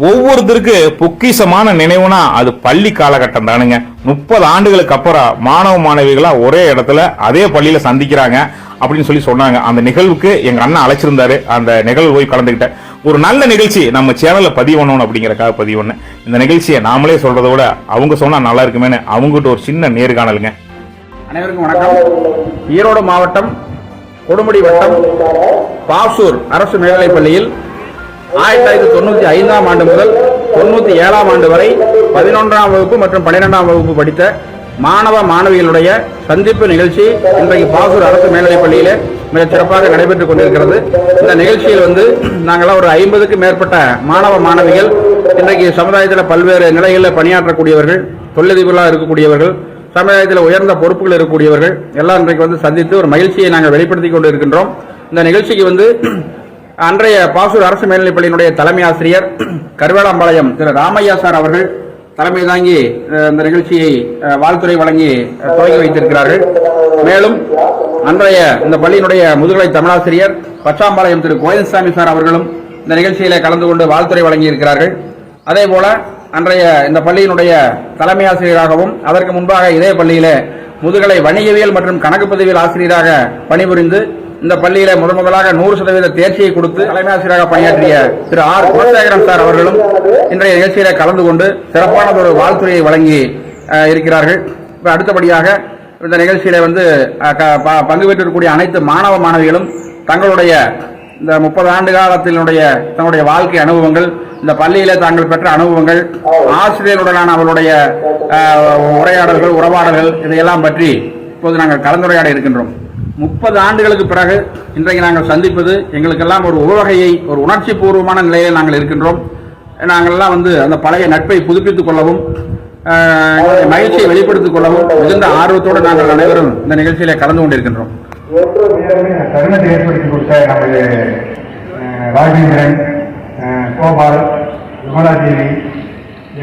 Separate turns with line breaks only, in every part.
ஒவ்வொருத்தருக்கு பொக்கிஷமான நினைவுனா அது பள்ளி காலகட்டம் தானுங்க. முப்பது ஆண்டுகளுக்கு அப்புறம் மாணவ மாணவிகளா ஒரே இடத்துல அதே பள்ளியில சந்திக்கிறாங்க அப்படின்னு சொல்லி சொன்னாங்க. அந்த நிகழ்வுக்கு எங்க அண்ணன் அழைச்சிருந்தாரு. அந்த நிகழ்வு போய் கலந்துக்கிட்டேன். ஒரு நல்ல நிகழ்ச்சி நம்ம சேனல்ல பதிவு பண்ணணும் அப்படிங்கறக்காக பதிவு பண்ணேன். இந்த நிகழ்ச்சியை நாமளே சொல்றத விட அவங்க சொன்னா நல்லா இருக்குமேனு அவங்ககிட்ட ஒரு சின்ன நேர்காணலுங்க.
அனைவருக்கும் வணக்கம். ஈரோடு மாவட்டம் கொடுமுடி வட்டம் பாசூர் அரசு மேல்நிலைப் பள்ளியில் ஆயிரத்தி தொள்ளாயிரத்தி தொண்ணூற்றி ஐந்தாம் ஆண்டு முதல் தொண்ணூற்றி ஏழாம் ஆண்டு வரை பதினொன்றாம் வகுப்பு மற்றும் பன்னிரெண்டாம் வகுப்பு படித்த மாணவ மாணவிகளுடைய சந்திப்பு நிகழ்ச்சி இன்றைக்கு பாசூர் அரசு மேல்நிலைப் பள்ளியில் மிக சிறப்பாக நடைபெற்றுக் கொண்டிருக்கிறது. இந்த நிகழ்ச்சியில் வந்து நாங்களாம் ஒரு ஐம்பதுக்கு மேற்பட்ட மாணவ மாணவிகள் இன்றைக்கு சமுதாயத்தில் பல்வேறு நிலைகளில் பணியாற்றக்கூடியவர்கள் தொழிலதிபர்களாக இருக்கக்கூடியவர்கள் சமுதாயத்தில் உயர்ந்த பொறுப்புகள் இருக்கக்கூடியவர்கள் எல்லாம் இன்றைக்கு வந்து சந்தித்து ஒரு மகிழ்ச்சியை நாங்கள் வெளிப்படுத்திக் கொண்டு இருக்கின்றோம் இந்த நிகழ்ச்சிக்கு வந்து அன்றைய பாசூர் அரசு மேல்நிலைப்பள்ளியினுடைய தலைமை ஆசிரியர் கருவேலாம்பாளையம் திரு ராமையா சார் அவர்கள் தலைமை தாங்கி இந்த நிகழ்ச்சியை வாழ்த்துறை வழங்கி துவங்கி வைத்திருக்கிறார்கள். மேலும் அன்றைய இந்த பள்ளியினுடைய முதுகலை தமிழாசிரியர் பச்சாம்பாளையம் திரு கோயில்சாமி சார் அவர்களும் இந்த நிகழ்ச்சியில கலந்து கொண்டு வாழ்த்துறை வழங்கியிருக்கிறார்கள். அதே போல அன்றைய இந்த பள்ளியினுடைய தலைமை ஆசிரியராகவும் அதற்கு முன்பாக இதே பள்ளியில முதுகலை வணிகவியல் மற்றும் கணக்கு பதிவியல் ஆசிரியராக பணிபுரிந்து இந்த பள்ளியில முதன் முதலாக நூறு சதவீத தேர்ச்சியை கொடுத்து தலைமையாசிரியராக பணியாற்றிய திரு ஆர். குலசேகரன் சார் அவர்களும் இன்றைய நிகழ்ச்சியில கலந்து கொண்டு சிறப்பானதொரு வாழ்த்துறையை வழங்கி இருக்கிறார்கள். இப்போ அடுத்தபடியாக இந்த நிகழ்ச்சியில வந்து க- ப- பங்கு பெற்றிருக்கக்கூடிய அனைத்து மாணவ மாணவிகளும் தங்களுடைய இந்த முப்பது ஆண்டு காலத்தினுடைய தங்களுடைய வாழ்க்கை அனுபவங்கள் இந்த பள்ளியில தாங்கள் பெற்ற அனுபவங்கள் ஆசிரியர்களுடனான அவர்களுடைய உரையாடல்கள் உறவாடல்கள் இதையெல்லாம் பற்றி இப்போது நாங்கள் கலந்துரையாட இருக்கின்றோம். முப்பது ஆண்டுகளுக்கு பிறகு இன்றைக்கு நாங்கள் சந்திப்பது எங்களுக்கெல்லாம் ஒரு உவகையை ஒரு உணர்ச்சி பூர்வமான நிலையில் நாங்கள் இருக்கின்றோம். நாங்கள்லாம் வந்து அந்த பழைய நட்பை புதுப்பித்துக் கொள்ளவும் மகிழ்ச்சியை வெளிப்படுத்திக் கொள்ளவும் மிகுந்த ஆர்வத்தோடு நாங்கள் அனைவரும் இந்த நிகழ்ச்சியில கலந்து கொண்டிருக்கின்றோம்.
தருணத்தை ஏற்படுத்தி கொடுத்த நமது ராஜேந்திரன் கோபால் விமலாதேவி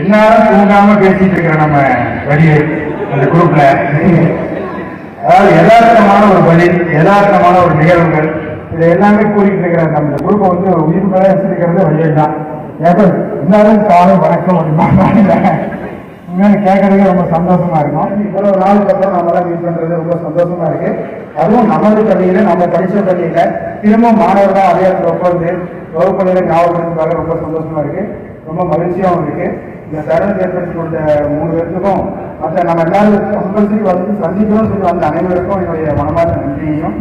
எல்லாரும் தூங்காம பேசிட்டு இருக்கிற நம்ம வழியை அந்த குரூப்ல அதாவது யதார்த்தமான ஒரு வழி யதார்த்தமான ஒரு நிகழ்வுகள் இதை எல்லாமே கூறிக்கிட்டு இருக்கிற நம்ம குரூப்பை வந்து உயிர் மேலே வச்சிருக்கிறது வழியை தான் ஏதோ எல்லாரும் காலை வணக்கம் அப்படிமா உண்மையான கேட்கறதுக்கு ரொம்ப சந்தோஷமா இருக்கும். இவ்வளவு நாளுக்கு அப்புறம் நம்மளாம் மீட் பண்றது ரொம்ப சந்தோஷமா இருக்கு. அதுவும் நமது பள்ளியில நம்ம படிச்ச பள்ளியில திரும்ப மாணவர்களாக அதே இடத்துல உட்கார்ந்து வகுப்பள்ளியில ஞாபகப்படுத்துறதுக்காக ரொம்ப சந்தோஷமா இருக்கு. ரொம்ப மகிழ்ச்சியாகவும் இருக்கு. இந்த தருணத்தை ஏற்படுத்தி கொடுத்த மூணு பேருக்கும் மற்ற நம்ம எல்லாரும் கம்பல்சரி வந்து சந்திக்கணும்னு சொல்லி வந்த அனைவருக்கும் என்னுடைய மனமார்ந்த நன்றியையும்